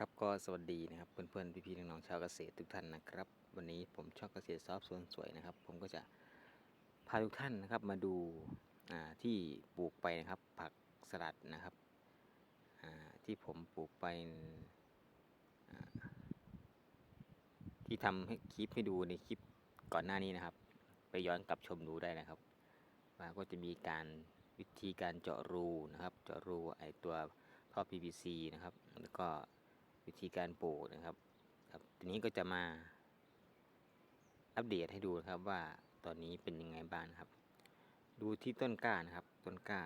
ครับก็สวัสดีนะครับเพื่อนๆพี่ๆน้องๆชาวเกษตรทุกท่านนะครับ วันนี้ผมช่องเกษตรซอฟสวนสวยนะครับ ผมก็จะพาทุกท่านนะครับมาดูที่ปลูกไปนะครับ ผักสลัดนะครับที่ผมปลูกไปที่ทำให้คลิปให้ดูในคลิปก่อนหน้านี้นะครับ ไปย้อนกลับชมดูได้นะครับว่าก็จะมีการวิธีการเจาะรูนะครับ เจาะรูไอตัวท่อ PVC นะครับแล้วก็ วิธีการปลูกนะครับ ครับทีนี้ก็จะมาอัปเดตให้ดูนะครับว่าตอนนี้เป็นยังไงบ้างครับ ดูที่ต้นกล้านะครับ ต้นกล้า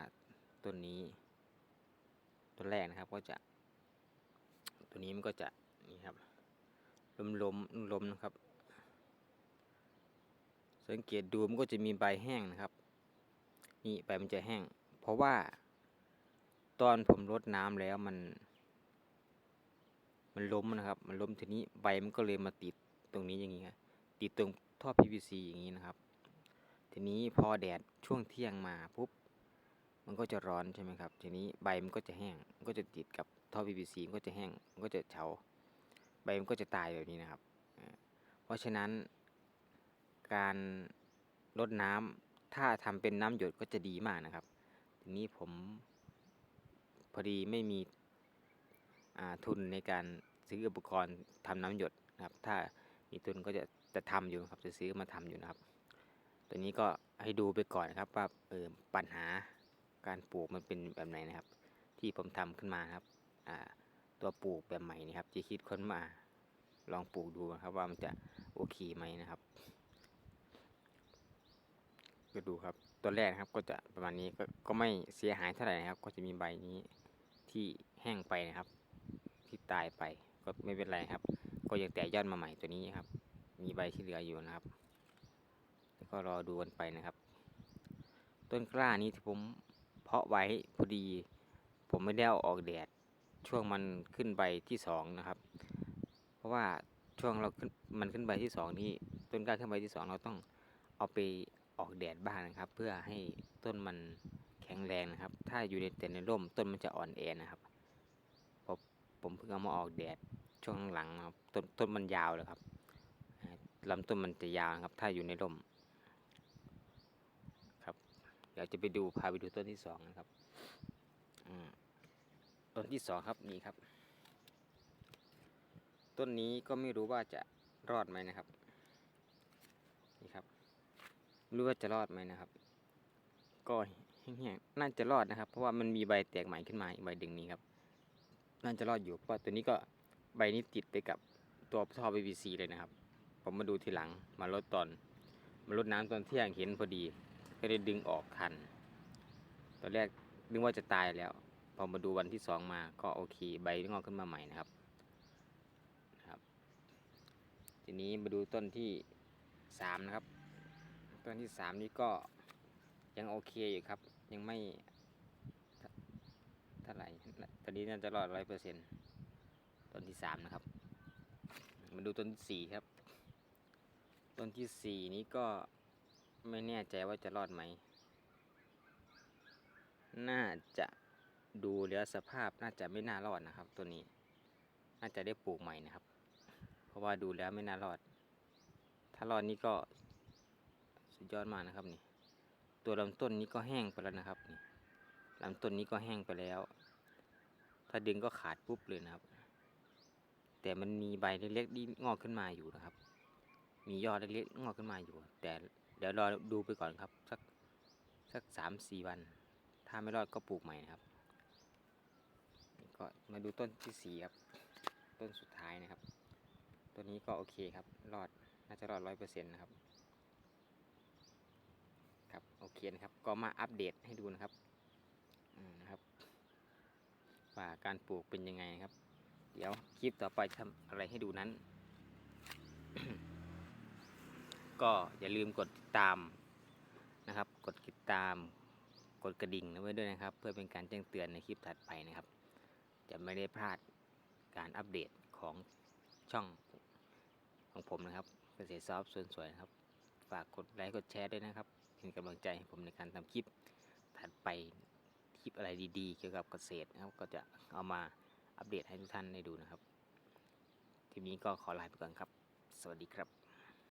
ต้นนี้ต้นแรกนะครับก็จะ ตัวนี้มันก็จะนี่ครับล้มล้มล้มๆนะครับ สังเกตดูมันก็จะมีใบแห้งนะครับ นี่ใบมันจะแห้ง เพราะว่าตอนผมรดน้ำแล้วมัน มันล้มนะครับ มันล้มทีนี้ใบมันก็เลยมาติดตรงนี้อย่างนี้ครับติดตรงท่อ PVC อย่างนี้นะครับ ทีนี้พอแดดช่วงเที่ยงมาปุ๊บมันก็จะร้อนใช่ไหมครับ ทีนี้ใบมันก็จะแห้งมันก็จะติดกับท่อ PVC มันก็จะแห้งมันก็จะเฉาใบมันก็จะตายแบบนี้นะครับ เพราะฉะนั้นการรดน้ำถ้าทำเป็นน้ำหยดก็จะดีมากนะครับ ทีนี้ผมพอดีไม่มีทุนในการ ซื้ออุปกรณ์ทำน้ำหยดนะครับ ถ้ามีทุนก็จะจะทำอยู่ครับจะซื้อมาทำอยู่นะครับ ตัวนี้ก็ให้ดูไปก่อนนะครับว่าเออปัญหาการปลูกมันเป็นแบบไหนนะครับ ที่ผมทำขึ้นมาครับอ่าตัวปลูกแบบใหม่นี่ครับจะคิดค้นมาลองปลูกดูนะครับว่ามันจะโอเคไหมนะครับก็ดูครับตัวแรกนะครับก็จะประมาณนี้ก็ก็ไม่เสียหายเท่าไหร่นะครับ ก็จะมีใบนี้ที่แห้งไปนะครับ ที่ตายไป ก็ไม่เป็นไรครับ ก็ยังแตกยอดมาใหม่ตัวนี้ครับ มีใบที่เหลืออยู่นะครับ แล้วก็รอดูกันไปนะครับ ต้นกล้านี้ที่ผมเพาะไว้พอดี ผมไม่ได้เอาออกแดดช่วงมันขึ้นใบที่สองนะครับ เพราะว่าช่วงเราขึ้นมันขึ้นใบที่สองนี่ต้นกล้าขึ้นใบที่สองเราต้องเอาไปออกแดดบ้างนะครับ เพื่อให้ต้นมันแข็งแรงนะครับ ถ้าอยู่ในแต่ในร่มต้นมันจะอ่อนแอนะครับเพราะผมเพิ่งเอามาออกแดด ช่วงหลังครับต้นต้นมันยาวเลยครับอ่าลำต้นมันจะยาวครับ ถ้าอยู่ในร่มครับเดี๋ยวจะไปดูพาไปดูต้นที่สองนะครับต้นที่สองครับนี่ครับ ต้นนี้ก็ไม่รู้ว่าจะรอดไหมนะครับนี่ครับไม่รู้ว่าจะรอดไหมนะครับ ก็แห้งๆน่าจะรอดนะครับ เพราะว่ามันมีใบแตกใหม่ขึ้นมาอีกใบดึงนี้ครับ น่าจะรอดอยู่เพราะตัวนี้ก็ ใบนี้ติดไปกับตัวท่อ PVC เลยนะครับ ผมมาดูทีหลังมาลดตอน มาลดน้ำตอนเที่ยงเห็นพอดี ก็ได้ดึงออกทัน ตอนแรกนึกว่าจะตายแล้ว พอมาดูวันที่สองมาก็โอเค ใบงอกขึ้นมาใหม่นะครับนะครับ ทีนี้มาดูต้นที่สามนะครับ ต้นที่สามนี้ก็ยังโอเคอยู่ครับ ยังไม่เท่าไหร่ตอนนี้น่าจะรอดร้อยเปอร์เซ็นต์ ต้นที่สามนะครับ มาดูต้นที่สี่ครับ ต้นที่สี่นี้ก็ไม่แน่ใจว่าจะรอดไหม น่าจะดูแล้วสภาพน่าจะไม่น่ารอดนะครับ ตัวนี้ น่าจะได้ปลูกใหม่นะครับ เพราะว่าดูแล้วไม่น่ารอด ถ้ารอดนี่ก็สุดยอดมากนะครับนี่ ตัวลำต้นนี้ก็แห้งไปแล้วนะครับนี่ลำต้นนี้ก็แห้งไปแล้ว ถ้าดึงก็ขาดปุ๊บเลยนะครับ แต่มันมีใบเล็กๆที่งอกขึ้นมาอยู่นะครับ มียอดเล็กๆงอกขึ้นมาอยู่ แต่เดี๋ยวรอดูไปก่อนครับ สักสักสามสี่วัน ถ้าไม่รอดก็ปลูกใหม่นะครับก็มาดูต้นที่สี่ครับ ต้นสุดท้ายนะครับ ตัวนี้ก็โอเคครับ รอดน่าจะรอดร้อยเปอร์เซ็นต์นะครับ ครับโอเคนะครับ ก็มาอัปเดตให้ดูนะครับอืมนะครับว่าการปลูกเป็นยังไงครับ ดี๋ยวคลิปต่อไปทำอะไรให้ดูนั้น ก็อย่าลืมกดติดตามนะครับ กดติดตามกดกระดิ่งไว้ด้วยนะครับ เพื่อเป็นการแจ้งเตือนในคลิปถัดไปนะครับ จะไม่ได้พลาดการอัปเดตของช่องของผมนะครับเกษตรซอฟต์สวยๆนะครับ ฝากกดไลค์กดแชร์ด้วยนะครับ เป็นกำลังใจให้ผมในการทำคลิปถัดไปคลิปอะไรดีๆ เกี่ยวกับเกษตรนะครับ ก็จะเอามา อัปเดตให้ทุกท่านได้ดูนะครับ ทีนี้ก็ขอลาไปก่อนครับ สวัสดีครับ